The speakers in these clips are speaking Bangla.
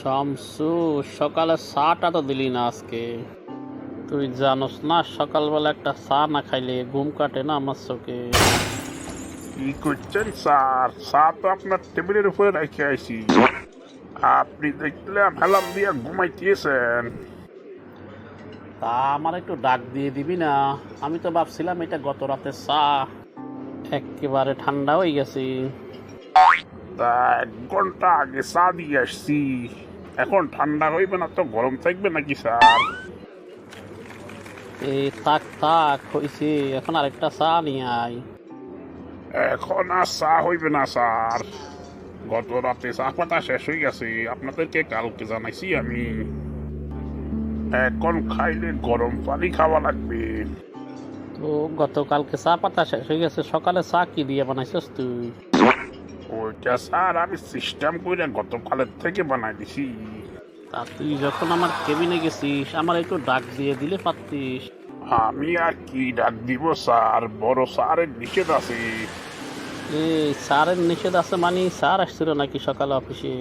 শামসু সকালে চাটা তো দিলি না আজকে। তুই জানোস না সকালবেলা একটা চা না খাইলে ঘুম কাটে না আমার চোখে। কি করছেন স্যার? চা তো আপনার টেবিলের উপরে রেখে আইছি। আপনি দেখলাম হেলাম দিয়ে ঘুমাইতেছেন। তা আমার একটু ডাক দিয়ে দিবি না। আমি তো ভাবছিলাম এটা গত রাতে চা। একেবারে ঠান্ডা হয়ে গেছে। তা এক ঘণ্টা আগে চা দিয়ে আসছি। এখন ঠান্ডা হইবে না তো গরম থাকবে নাকি স্যার? এই তাক তাক হইছে। এখন আরেকটা চা নিয়ে আয়। এখন আর চা হইবে না স্যার। গত রাতে চা পাতা শেষ হয়ে গেছে। আপনাদেরকে কালকে জানাইছি আমি। এখন খাইলে গরম পানি খাওয়া লাগবে। তো গতকালকে চা পাতা শেষ হয়ে গেছে। সকালে চা কি দিয়ে বানাইছিস তুই? ওইটা স্যার আমি সিস্টেম করে গতকালের থেকে বানাই দিছি। তা তুই যখন আমার কেবিনে গেছিস আমার একটু ডাক দিয়ে দিলে পারতিস। আমি আর কি ডাক দিব স্যার? বড় স্যারের নিষেধ আছে। এই স্যারের নিষেধ আছে মানে স্যার আসছিল নাকি সকালে অফিসে?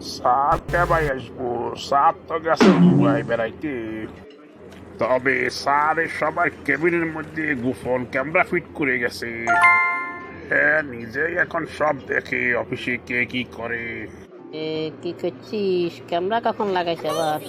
স্যার কেবাই আসব। স্যার তো গেছে দুবাই বেড়াইতে। তবে স্যারের সবার কেবিনের মধ্যে গোপন ক্যামেরা ফিট করে গেছে। হ্যাঁ নিজেই এখন সব দেখে অফিসে কে কি করে। এ, কি করছিস? ক্যামেরা কখন লাগাইছে আবার?